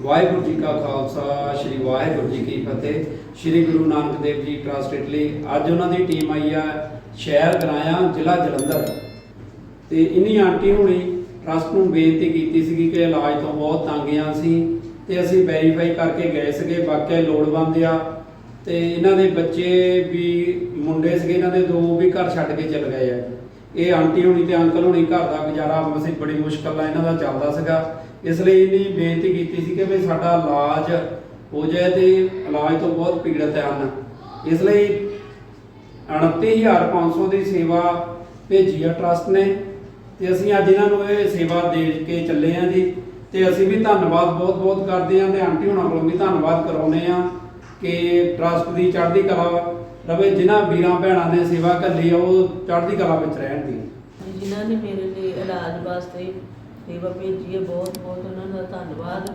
ਵਾਹਿਗੁਰੂ ਜੀ ਕਾ ਖਾਲਸਾ, ਸ੍ਰੀ ਵਾਹਿਗੁਰੂ ਜੀ ਕੀ ਫਤਿਹ। ਸ੍ਰੀ Guru Nanak Dev ji trust Italy, ਅੱਜ ਉਹਨਾਂ ਦੀ ਟੀਮ ਆਈ ਆ ਸ਼ਹਿਰ ਗਰਾਇਆ ਜ਼ਿਲ੍ਹਾ ਜਲੰਧਰ। ਤੇ ਇਨੀ ਆਂਟੀ ਹੁਣੀ ਟਰਸਟ ਨੂੰ ਬੇਨਤੀ ਕੀਤੀ ਸੀਗੀ ਕਿ ਇਲਾਜ ਤੋਂ ਬਹੁਤ ਤੰਗ ਆ ਸੀ ਤੇ ਅਸੀਂ ਵੈਰੀਫਾਈ ਕਰਕੇ ਗਏ ਸੀਗੇ, ਵਾਕਿਆ ਲੋੜਵੰਦ ਆ। ਤੇ ਇਹਨਾਂ ਦੇ ਬੱਚੇ ਵੀ, ਮੁੰਡੇ ਸੀਗੇ, ਇਹਨਾਂ ਦੇ ਦੋ ਵੀ ਘਰ ਛੱਡ ਕੇ ਚਲੇ ਗਏ ਆ। ਇਹ ਆਂਟੀ ਹੁਣੀ ਤੇ ਅੰਕਲ ਹੁਣੀ ਘਰ ਦਾ ਗੁਜ਼ਾਰਾ ਅਸੀਂ ਬੜੀ ਮੁਸ਼ਕਲ ਨਾਲ ਇਹਨਾਂ ਦਾ ਚੱਲਦਾ ਸੀਗਾ। ਇਸ ਲਈ ਇਹਨੀ ਬੇਨਤੀ ਕੀਤੀ ਸੀ ਕਿ ਵੀ ਸਾਡਾ ਇਲਾਜ ਹੋ ਜਾਏ ਤੇ ਇਲਾਜ ਤੋਂ ਬਹੁਤ ਪੀੜਤ ਹਨ। ਇਸ ਲਈ 29500 ਦੀ ਸੇਵਾ ਭੇਜੀ ਆ ਟਰਸਟ ਨੇ ਤੇ ਅਸੀਂ ਅੱਜ ਇਹਨਾਂ ਨੂੰ ਇਹ ਸੇਵਾ ਦੇ ਕੇ ਚੱਲੇ ਆ ਜੀ। ਤੇ ਅਸੀਂ ਵੀ ਧੰਨਵਾਦ ਬਹੁਤ ਬਹੁਤ ਕਰਦੇ ਆ ਤੇ ਆਂਟੀ ਹੁਣਾਂ ਕੋਲੋਂ ਵੀ ਧੰਨਵਾਦ ਕਰਾਉਨੇ ਆ ਕਿ ਟਰਸਟ ਦੀ ਚੜ੍ਹਦੀ ਕਲਾ ਰਵੇ ਜਿਨ੍ਹਾਂ ਵੀਰਾਂ ਭੈਣਾਂ ਨੇ ਸੇਵਾ ਕੱਲੀ ਆ ਉਹ ਚੜ੍ਹਦੀ ਕਲਾ ਵਿੱਚ ਰਹਿਣ ਦੀ। ਜਿਨ੍ਹਾਂ ਨੇ ਮੇਰੇ ਲਈ ਇਲਾਜ ਵਾਸਤੇ ਸੇਵਾ ਭੇਜੀ ਹੈ ਬਹੁਤ ਬਹੁਤ ਉਹਨਾਂ ਦਾ ਧੰਨਵਾਦ।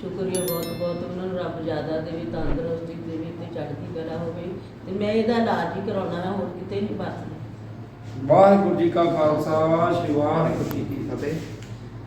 ਸ਼ੁਕਰੀਆ ਬਹੁਤ ਬਹੁਤ ਉਹਨਾਂ ਨੂੰ ਰੱਬ ਜ਼ਿਆਦਾ ਦੇਵੇ ਤੰਦਰੁਸਤੀ ਦੇਵੇ ਤੇ ਚੜ੍ਹਦੀ ਕਲਾ ਹੋਵੇ। ਤੇ ਮੈਂ ਇਹਦਾ ਇਲਾਜ ਹੀ ਕਰਾਉਣਾ ਹੈ ਹੋਰ ਕਿਤੇ ਨਹੀਂ ਬਸ ਵਾਹਿਗੁਰੂ ਜੀ ਕਾ ਖਾਲਸਾ ਵਾਹਿਗੁਰੂ ਜੀ ਕੀ ਫਤਿਹ।